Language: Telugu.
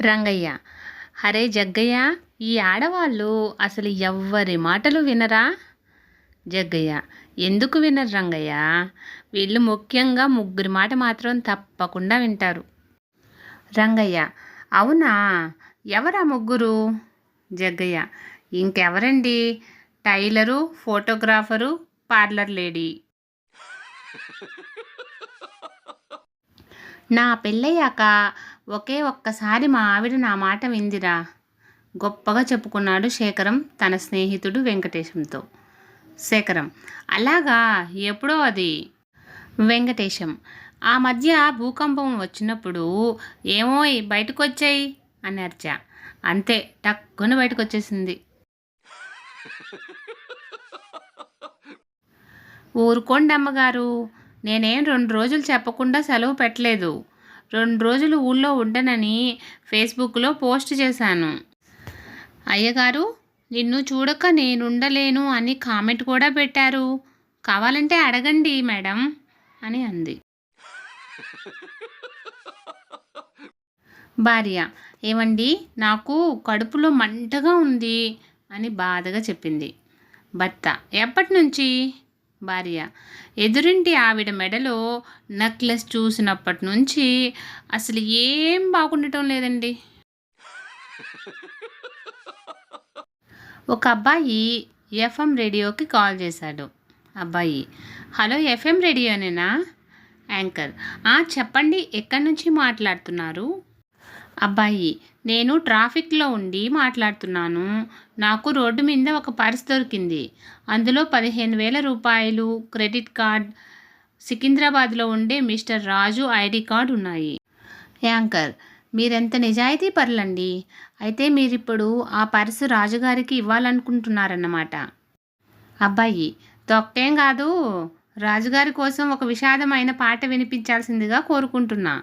రంగయ్య. హరే జగ్గయ్య ఈ ఆడవాళ్ళు అసలు ఎవ్వరి మాటలు వినరా? జగ్గయ్య ఎందుకు వినరు రంగయ్య? వీళ్ళు ముఖ్యంగా ముగ్గురి మాట మాత్రం తప్పకుండా వింటారు. రంగయ్య అవునా? ఎవరా ముగ్గురు? Jaggayya ఇంకెవరండి? Tailor photographer parlour lady. నా పెళ్ళయ్యాక ఒకే ఒక్కసారి మా ఆవిడ నా మాట విందిరా. గొప్పగా చెప్పుకున్నాడు శేఖరం తన స్నేహితుడు వెంకటేశంతో. శేఖరం అలాగా? ఎప్పుడో అది? వెంకటేశం ఆ మధ్య భూకంపం వచ్చినప్పుడు ఏమో బయటకు వచ్చాయి అని అర్చ. అంతే టక్కున బయటకు వచ్చేసింది ఊరుకోండి అమ్మగారు నేనేం రెండు రోజులు చెప్పకుండా సెలవు పెట్టలేదు. రెండు రోజులు ఊళ్ళో ఉండనని ఫేస్బుక్లో పోస్ట్ చేశాను. అయ్యగారు నిన్ను చూడక నేనుండలేను అని కామెంట్ కూడా పెట్టారు. కావాలంటే అడగండి మేడం అని అంది. భార్య ఏమండి? నాకు కడుపులో మంటగా ఉంది అని బాధగా చెప్పింది. భర్త ఎప్పటి నుంచి? భార్య. ఎదురింటి ఆవిడ మెడలో నెక్లెస్ చూసినప్పటి నుంచి అసలు ఏం బాగుండటం లేదండి. ఒక అబ్బాయి ఎఫ్ఎం రేడియోకి కాల్ చేశాడు. అబ్బాయి హలో ఎఫ్ఎం రేడియోనేనా? యాంకర్ "ఆ, చెప్పండి ఎక్కడి నుంచి మాట్లాడుతున్నారు? అబ్బాయి నేను ట్రాఫిక్లో ఉండి మాట్లాడుతున్నాను. నాకు రోడ్డు మీద ఒక పర్స్ దొరికింది. అందులో పదిహేను వేల రూపాయలు క్రెడిట్ కార్డ్ సికింద్రాబాద్లో ఉండే మిస్టర్ రాజు ఐడి కార్డ్ ఉన్నాయి. యాంకర్ మీరెంత నిజాయితీ పర్లండి. అయితే మీరిప్పుడు ఆ పర్సు రాజుగారికి ఇవ్వాలనుకుంటున్నారన్నమాట. అబ్బాయి తొక్కేం కాదు. రాజుగారి కోసం ఒక విషాదమైన పాట వినిపించాల్సిందిగా కోరుకుంటున్నా.